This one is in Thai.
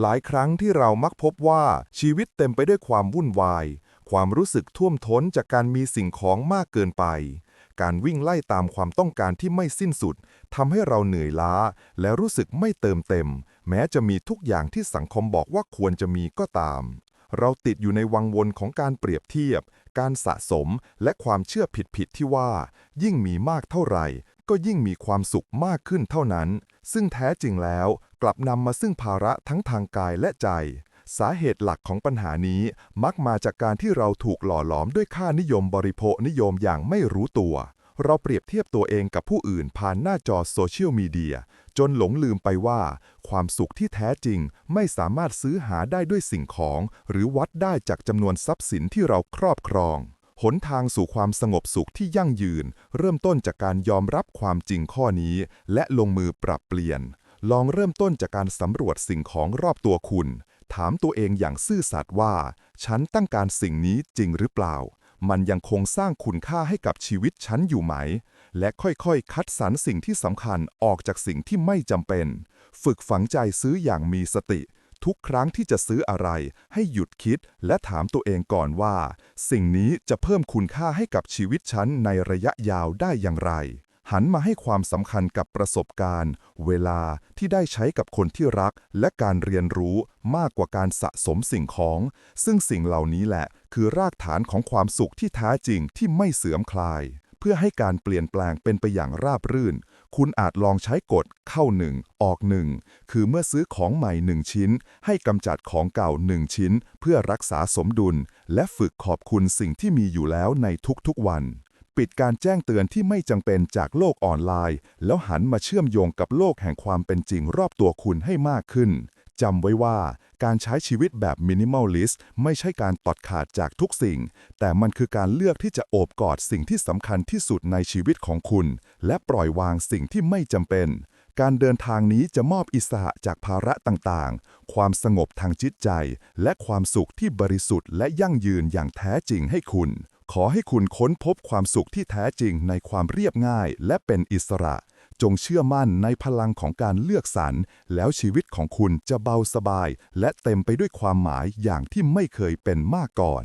หลายครั้งที่เรามักพบว่าชีวิตเต็มไปด้วยความวุ่นวาย ความรู้สึกท่วมท้นจากการมีสิ่งของมากเกินไป การวิ่งไล่ตามความต้องการที่ไม่สิ้นสุดทำให้เราเหนื่อยล้า และรู้สึกไม่เติมเต็ม แม้จะมีทุกอย่างที่สังคมบอกว่าควรจะมีก็ตาม เราติดอยู่ในวังวนของการเปรียบเทียบ การสะสม และความเชื่อผิดๆที่ว่า ยิ่งมีมากเท่าไหร่ ก็ยิ่งมีความสุขมากขึ้นเท่านั้น ซึ่งแท้จริงแล้ว กลับนำมาซึ่งภาระทั้งทางกายและใจ สาเหตุหลักของปัญหานี้มักมาจากการที่เราถูกหล่อหลอมด้วยค่านิยมบริโภคนิยมอย่างไม่รู้ตัว เราเปรียบเทียบตัวเองกับผู้อื่นผ่านหน้าจอโซเชียลมีเดียจนหลงลืมไปว่า ความสุขที่แท้จริงไม่สามารถซื้อหาได้ด้วยสิ่งของ หรือวัดได้จากจำนวนทรัพย์สินที่เราครอบครองหนทางสู่ความสงบสุขที่ยั่งยืน เริ่มต้นจากการยอมรับความจริงข้อนี้ และลงมือปรับเปลี่ยน ลองเริ่มต้นจากการสำรวจสิ่งของรอบตัวคุณ ถามตัวเองอย่างซื่อสัตย์ว่า ฉันต้องการสิ่งนี้จริงหรือเปล่า มันยังคงสร้างคุณค่าให้กับชีวิตฉันอยู่ไหม และค่อยๆ คัดสรรสิ่งที่สำคัญออกจากสิ่งที่ไม่จำเป็น ฝึกฝังใจซื้ออย่างมีสติ ทุกครั้งที่จะซื้ออะไร ให้หยุดคิด และถามตัวเองก่อนว่า สิ่งนี้จะเพิ่มคุณค่าให้กับชีวิตฉันในระยะยาวได้อย่างไร หันมาให้ความสำคัญกับประสบการณ์ เวลาที่ได้ใช้กับคนที่รัก และการเรียนรู้มากกว่าการสะสมสิ่งของ ซึ่งสิ่งเหล่านี้แหละ คือรากฐานของความสุขที่แท้จริงที่ไม่เสื่อมคลาย เพื่อให้การเปลี่ยนแปลงเป็นไปอย่างราบรื่น คุณอาจลองใช้กฎเข้าหนึ่งออกหนึ่งคือเมื่อซื้อของใหม่หนึ่งชิ้น ให้กำจัดของเก่าหนึ่งชิ้น เพื่อรักษาสมดุล และฝึกขอบคุณสิ่งที่มีอยู่แล้วในทุกๆวัน ปิดการแจ้งเตือนที่ไม่จำเป็นจากโลกออนไลน์ แล้วหันมาเชื่อมโยงกับโลกแห่งความเป็นจริงรอบตัวคุณให้มากขึ้นจำไว้ว่าการใช้ชีวิตแบบมินิมอลลิสต์ไม่ใช่การตัดขาดจากทุกสิ่ง แต่มันคือการเลือกที่จะโอบกอดสิ่งที่สำคัญที่สุดในชีวิตของคุณ และปล่อยวางสิ่งที่ไม่จำเป็น การเดินทางนี้จะมอบอิสระจากภาระต่างๆ ความสงบทางจิตใจ และความสุขที่บริสุทธิ์และยั่งยืนอย่างแท้จริงให้คุณ ขอให้คุณค้นพบความสุขที่แท้จริงในความเรียบง่ายและเป็นอิสระ จงเชื่อมั่นในพลังของการเลือกสรร แล้วชีวิตของคุณจะเบาสบาย และเต็มไปด้วยความหมายอย่างที่ไม่เคยเป็นมาก่อน